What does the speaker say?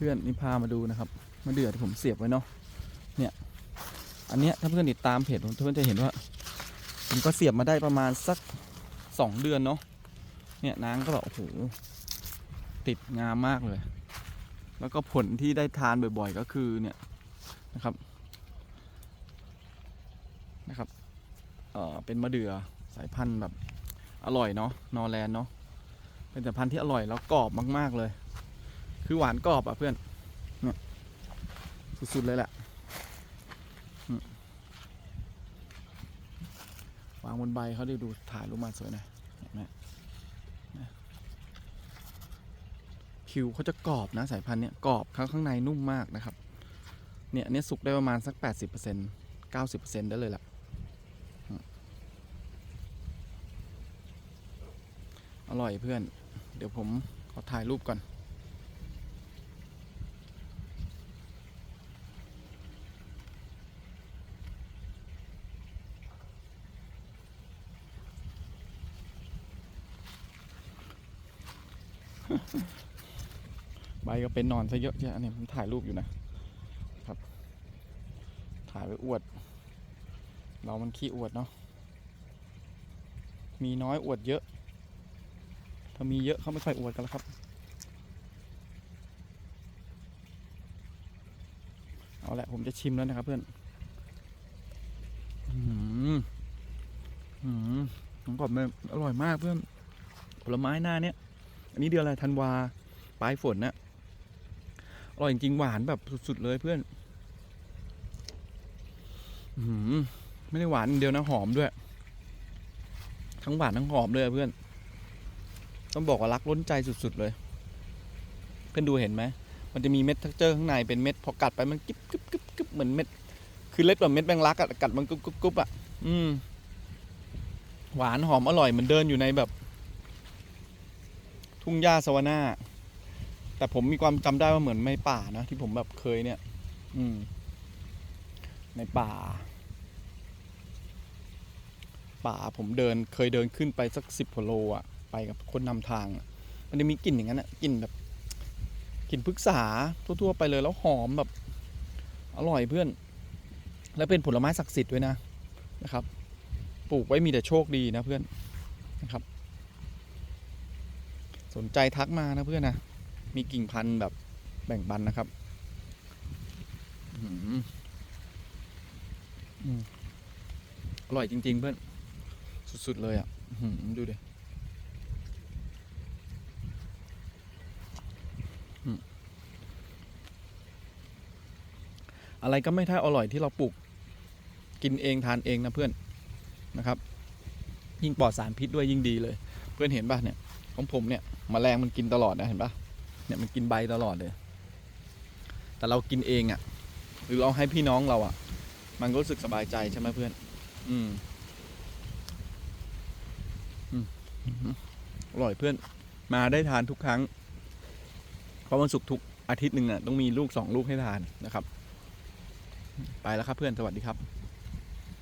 เพื่อนนี่พามาดูนะครับมะเดือที่ผมเสียบไว้เนาะเนี่ยอันเนี้ยถ้าเพื่อนติดตามเพจผมเพื่อนจะเห็นว่าผมก็เสียบมาได้ประมาณสักสองเดือนเนาะเนี่ยนางก็แบบโอ้โหติดงามมากเลย แล้วก็ผลที่ได้ทานบ่อยๆก็คือเนี่ยนะครับนะครับเออเป็นมะเดื่อสายพันธุ์แบบอร่อยเนาะนอร์แลนเนาะเป็นสายพันธุ์ที่อร่อยแล้วกรอบมากๆเลย คือหวานกรอบอะเพื่อนเนี่ยสุด ๆ เลยแหละวางบนใบเขาได้ดูถ่ายรูปมาสวยหน่อยเห็นไหมนะผิวเขาจะกรอบนะสายพันธุ์เนี้ยกรอบข้างข้างในนุ่มมากนะครับ เนี่ยนเนี้ยสุกได้ประมาณสัก 80% 90%ได้เลยล่ะอร่อยเพื่อน เดี๋ยวผมขอถ่ายรูปก่อน ใบก็เป็นนอนซะเยอะแยะเนี่ยผมถ่ายรูปอยู่นะครับ ถ่ายไว้อวด เรามันขี้อวดเนาะมีน้อยอวดเยอะ ถ้ามีเยอะเขาไม่ค่อยอวดกันแล้วครับเอาละผมจะชิมแล้วนะครับเพื่อนอืมอืมผมกรอบเลยอร่อยมากเพื่อน ผลไม้หน้าเนี้ย อันนี้เดือนอะไรธันวาปลายฝนนะอร่อยจริงหวานแบบสุดๆเลยเพื่อนอืไม่ได้หวานอย่เดียวนะหอมด้วย ทั้งหวานทั้งหอมเลยเพื่อน ต้องบอกว่ารักล้นใจสุดๆเลย เพื่อนดูเห็นไหมมันจะมีเม็ดทักเจอร์ข้างในเป็นเม็ดพอกัดไปมันกึบกึบกึบกึบเหมือนเม็ด คือเล็กกว่าเม็ดแมงลักอะกัดมันกึบกึบกึบอะอืม หวานหอมอร่อยเหมือนเดินอยู่ในแบบ ทุ่งหญ้าสวานาแต่ผมมีความจำได้ว่าเหมือนในป่านะ ที่ผมแบบเคยเนี่ย อืม ในป่า ป่าผมเดินเคยเดินขึ้นไปสักสิบกว่าโลอะไปกับคนนำทาง มันจะมีกลิ่นอย่างนั้นอะกลิ่นแบบกลิ่นพฤกษาทั่วๆไปเลยแล้วหอมแบบ อร่อยเพื่อน แล้วเป็นผลไม้ศักดิ์สิทธิ์ด้วยนะนะครับ ปลูกไว้มีแต่โชคดีนะเพื่อนนะครับ นใจทักมานะเพื่อนนะ มีกิ่งพันธุ์แบบแบ่งปันนะครับอร่อยจริง ๆ เพื่อน สุด ๆ เลยอะดูดิอืมอะไรก็ไม่เท่าอร่อยที่เราปลูก กินเองทานเองนะเพื่อนนะครับ ยิ่งปลอดสารพิษด้วยยิ่งดีเลย เพื่อนเห็นป่ะเนี่ย ของผมเนี่ยมแมลงมันกินตลอดนะเห็นปะเนี่ยมันกินใบตลอดเลย แต่เรากินเองอะ่ะ หรือเราให้พี่น้องเราอะ่ะ มันก็รู้สึกสบายใจใช่ไหมเพื่อน อืมอืมอืมอร่อยเพื่อน มาได้ทานทุกครั้ง เพราะวันศุกร์ทุกอาทิตย์หนึ่งอะต้องมีลูกสองลูกให้ทานนะครับ ไปแล้วครับเพื่อนสวัสดีครับ